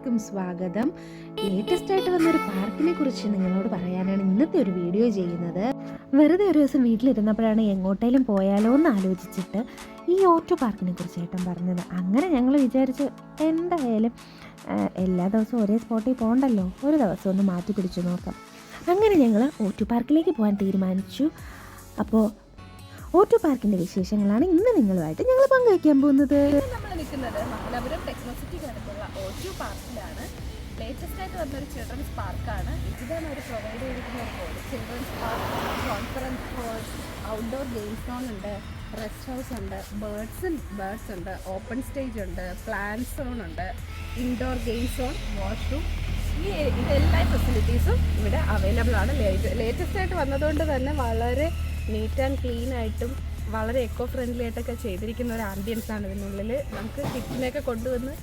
എല്ലാവർക്കും സ്വാഗതം. ലേറ്റസ്റ്റ് ആയിട്ട് വന്നൊരു പാർക്കിനെ കുറിച്ച് നിങ്ങളോട് പറയാനാണ് ഇന്നത്തെ ഒരു വീഡിയോ ചെയ്യുന്നത്. വെറുതെ ഒരു ദിവസം വീട്ടിലിരുന്നപ്പോഴാണ് എങ്ങോട്ടേലും പോയാലോ എന്ന് ആലോചിച്ചിട്ട് ഈ ഓട്ടോ പാർക്കിനെ കുറിച്ച് ഏട്ടൻ പറഞ്ഞത്. അങ്ങനെ ഞങ്ങൾ വിചാരിച്ചു എന്തായാലും എല്ലാ ദിവസവും ഒരേ സ്പോട്ടിൽ പോകണ്ടല്ലോ. ഒരു ദിവസം ഒന്ന് മാറ്റി പിടിച്ചു നോക്കാം. അങ്ങനെ ഞങ്ങൾ ഓട്ടോ പാർക്കിലേക്ക് പോകാൻ തീരുമാനിച്ചു. അപ്പോൾ ഓട്ടോ പാർക്കിന്റെ വിശേഷങ്ങളാണ് ഇന്ന് നിങ്ങളുമായിട്ട് ഞങ്ങൾ പങ്കുവയ്ക്കാൻ പോകുന്നത്. നിൽക്കുന്നത് പാർക്കിലാണ്. ലേറ്റസ്റ്റ് ആയിട്ട് conference hall outdoor game zone ഉണ്ട് റെസ്റ്റ് ഹൗസ് ഉണ്ട് ബേർഡ്സ് ബേർഡ്സ് ഉണ്ട് ഓപ്പൺ സ്റ്റേജ് ഉണ്ട് പ്ലാന്റ് സോൺ ഉണ്ട് ഇൻഡോർ ഗെയിം സോൺ വാഷ്റൂം ഈ ഇതെല്ലാ ഫെസിലിറ്റീസും ഇവിടെ അവൈലബിൾ ആണ്. ലേറ്റസ്റ്റ് ആയിട്ട് വന്നതുകൊണ്ട് തന്നെ വളരെ നീറ്റ് ആൻഡ് ക്ലീൻ ആയിട്ടും വളരെ എക്കോ ഫ്രണ്ട്ലി ആയിട്ടൊക്കെ ചെയ്തിരിക്കുന്ന ഒരു ആംബിയൻസ് ആണ് ഇതിനുള്ളിൽ നമുക്ക് കിഡ്സിനെയൊക്കെ കൊണ്ടുവന്ന്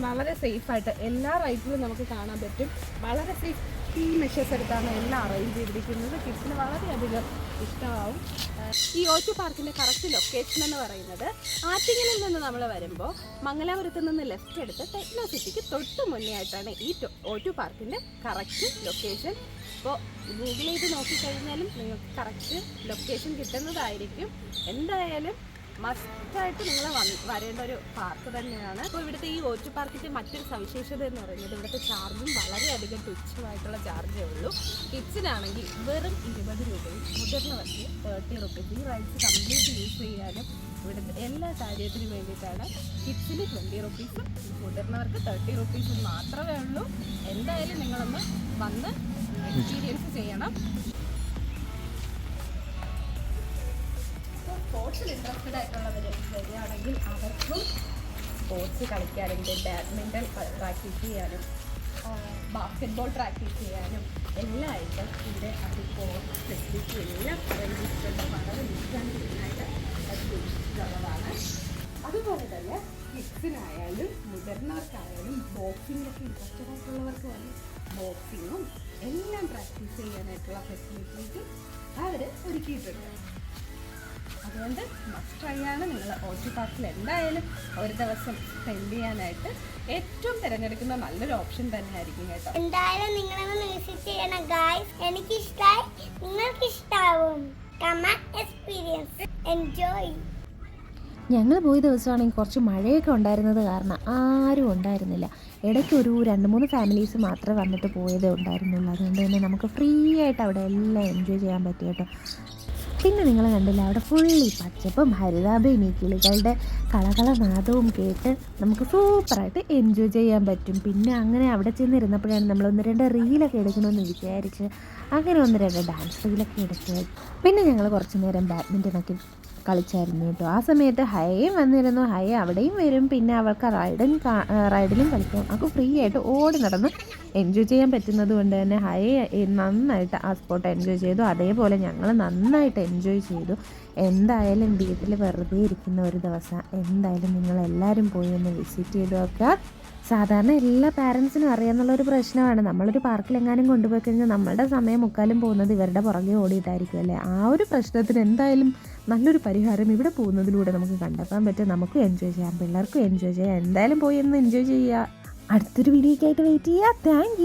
വളരെ സേഫായിട്ട് എല്ലാ റൈറ്റിലും നമുക്ക് കാണാൻ പറ്റും. വളരെ സേഫ്റ്റി മെഷേഴ്സ് എടുത്താണ് എല്ലാം അറേഞ്ച് ചെയ്തിരിക്കുന്നത്. കിഡ്സിന് വളരെയധികം ഇഷ്ടമാവും. ഈ ഓറ്റു പാർക്കിന്റെ കറക്റ്റ് ലൊക്കേഷൻ എന്ന് പറയുന്നത് ആറ്റിങ്ങലിൽ നിന്ന് നമ്മൾ വരുമ്പോൾ മംഗലാപുരത്ത് നിന്ന് ലെഫ്റ്റ് എടുത്ത് ടെക്നോ സിറ്റിക്ക് തൊട്ട് മുന്നേ ആയിട്ടാണ് ഈ ഓറ്റു പാർക്കിന്റെ കറക്റ്റ് ലൊക്കേഷൻ അപ്പോൾ ഗൂഗിൾ ചെയ്ത് നോക്കിക്കഴിഞ്ഞാലും നിങ്ങൾക്ക് കറക്റ്റ് ലൊക്കേഷൻ കിട്ടുന്നതായിരിക്കും. എന്തായാലും മസ്റ്റായിട്ട് നിങ്ങൾ വരേണ്ട ഒരു പാർക്ക് തന്നെയാണ്. അപ്പോൾ ഇവിടുത്തെ ഈ ഓച്ചു പാർക്കിന്റെ മറ്റൊരു സവിശേഷത എന്ന് പറയുന്നത് ഇവിടുത്തെ ചാർജും വളരെയധികം തുച്ഛമായിട്ടുള്ള ചാർജേ ഉള്ളൂ. കിച്ചനാണെങ്കിൽ വെറും ഇരുപത് രൂപയും മുതിർന്നവർക്ക് തേർട്ടി റുപ്പീസ് ഈ റൈസ് കംപ്ലീറ്റ് യൂസ് ചെയ്യാനും ഇവിടുത്തെ എല്ലാ കാര്യത്തിനും വേണ്ടിയിട്ടാണ് കിഡ്സിന് ട്വന്റി റുപ്പീസും മുതിർന്നവർക്ക് തേർട്ടി റുപ്പീസും മാത്രമേ ഉള്ളൂ. എന്തായാലും നിങ്ങളൊന്ന് വന്ന് എക്സ്പീരിയൻസ് ചെയ്യണം. സ്പോർട്സിൽ ഇൻട്രസ്റ്റഡ് ആയിട്ടുള്ളവർ വരികയാണെങ്കിൽ അവർക്കും സ്പോർട്സ് കളിക്കാനുണ്ട് ബാഡ്മിന്റൺ പ്രാക്ടീസ് ചെയ്യാനും ബാസ്കറ്റ്ബോൾ പ്രാക്ടീസ് ചെയ്യാനും എല്ലാ ഇവിടെ സ്പോർട്സ് ഫെസിലിറ്റി എല്ലാം ചെയ്തിട്ടുണ്ട് വളരെ നീറ്റാൻ ക്ലീനായിട്ട് അത് അതുപോലെ തന്നെ കിഡ്സിനായാലും മുതിർന്നവർക്കായാലും ബോക്സിങ്ങിലൊക്കെ ഇൻട്രസ്റ്റഡ് ആയിട്ടുള്ളവർക്ക് വന്ന് ബോക്സിങ്ങും എല്ലാം പ്രാക്ടീസ് ചെയ്യാനായിട്ടുള്ള ഫെസിലിറ്റീസും അവർ ഒരുക്കിയിട്ടുണ്ട്. അതുകൊണ്ട് മസ്റ്റ് ട്രൈ ആണ്. നിങ്ങൾ ഓട്ടി പാർക്കിൽ എന്തായാലും ഒരു ദിവസം സ്പെൻഡ് ചെയ്യാനായിട്ട് ഏറ്റവും തിരഞ്ഞെടുക്കുന്ന നല്ലൊരു ഓപ്ഷൻ തന്നെ ആയിരിക്കും കേട്ടോ. എന്തായാലും നിങ്ങളൊന്ന് വിസിറ്റ് ചെയ്യണം ഗായ്സ് എനിക്ക് ഇഷ്ടമായി നിങ്ങൾക്ക് ഇഷ്ടാവും എക്സ്പീരിയൻസ് എൻജോയ് ഞങ്ങൾ പോയ ദിവസമാണെങ്കിൽ കുറച്ച് മഴയൊക്കെ ഉണ്ടായിരുന്നത് കാരണം ആരും ഉണ്ടായിരുന്നില്ല. ഇടയ്ക്ക് ഒരു രണ്ട് മൂന്ന് ഫാമിലീസ് മാത്രമേ വന്നിട്ട് പോയതേ ഉണ്ടായിരുന്നുള്ളൂ. അതുകൊണ്ട് തന്നെ നമുക്ക് ഫ്രീ ആയിട്ട് അവിടെ എല്ലാം എൻജോയ് ചെയ്യാൻ പറ്റി കേട്ടോ. പിന്നെ നിങ്ങൾ കണ്ടില്ല അവിടെ ഫുള്ളി പച്ചപ്പും ഹരിതാഭയും ഈ കിളികളുടെ കളകളനാദവും കേട്ട് നമുക്ക് സൂപ്പറായിട്ട് എൻജോയ് ചെയ്യാൻ പറ്റും. പിന്നെ അങ്ങനെ അവിടെ ചെന്നിരുന്നപ്പോഴാണ് നമ്മൾ ഒന്ന് രണ്ട് റീലൊക്കെ എടുക്കണമെന്ന് വിചാരിച്ച് അങ്ങനെ ഒന്ന് രണ്ട് ഡാൻസ് റീലൊക്കെ എടുത്ത്. പിന്നെ ഞങ്ങൾ കുറച്ച് നേരം ബാഡ്മിന്റനൊക്കെ കളിച്ചായിരുന്നു കേട്ടോ. ആ സമയത്ത് ഹയയും വന്നിരുന്നു. ഹയ അവിടെയും വരും. പിന്നെ അവൾക്ക് റൈഡും റൈഡിലും കളിക്കാം. അവൾക്ക് ഫ്രീ ആയിട്ട് ഓടി നടന്ന്. എൻജോയ് ചെയ്യാൻ പറ്റുന്നത് കൊണ്ട് തന്നെ ഹയ നന്നായിട്ട് ആ സ്പോട്ട് എൻജോയ് ചെയ്തു. അതേപോലെ ഞങ്ങൾ നന്നായിട്ട് എൻജോയ് ചെയ്തു. എന്തായാലും വീട്ടിൽ വെറുതെ ഇരിക്കുന്ന ഒരു ദിവസം. എന്തായാലും നിങ്ങൾ എല്ലാവരും പോയി ഒന്ന് വിസിറ്റ് ചെയ്ത് നോക്കുക. സാധാരണ എല്ലാ പാരൻസിനും അറിയാമെന്നുള്ളൊരു പ്രശ്നമാണ്. നമ്മളൊരു പാർക്കിലെങ്ങാനും കൊണ്ടുപോയി കഴിഞ്ഞാൽ നമ്മളുടെ സമയം മുക്കാലും പോകുന്നത് ഇവരുടെ പുറകെ ഓടിയിട്ടായിരിക്കും അല്ലേ? ആ ഒരു പ്രശ്നത്തിന് എന്തായാലും നല്ലൊരു പരിഹാരം ഇവിടെ പോകുന്നതിലൂടെ നമുക്ക് കണ്ടെത്താൻ പറ്റും. നമുക്കും എൻജോയ് ചെയ്യാം. പിള്ളേർക്കും എൻജോയ് ചെയ്യാം. എന്തായാലും പോയി ഒന്ന് എൻജോയ് ചെയ്യുക. അടുത്തൊരു വീഡിയോയ്ക്കായിട്ട് വെയിറ്റ് ചെയ്യുക. താങ്ക്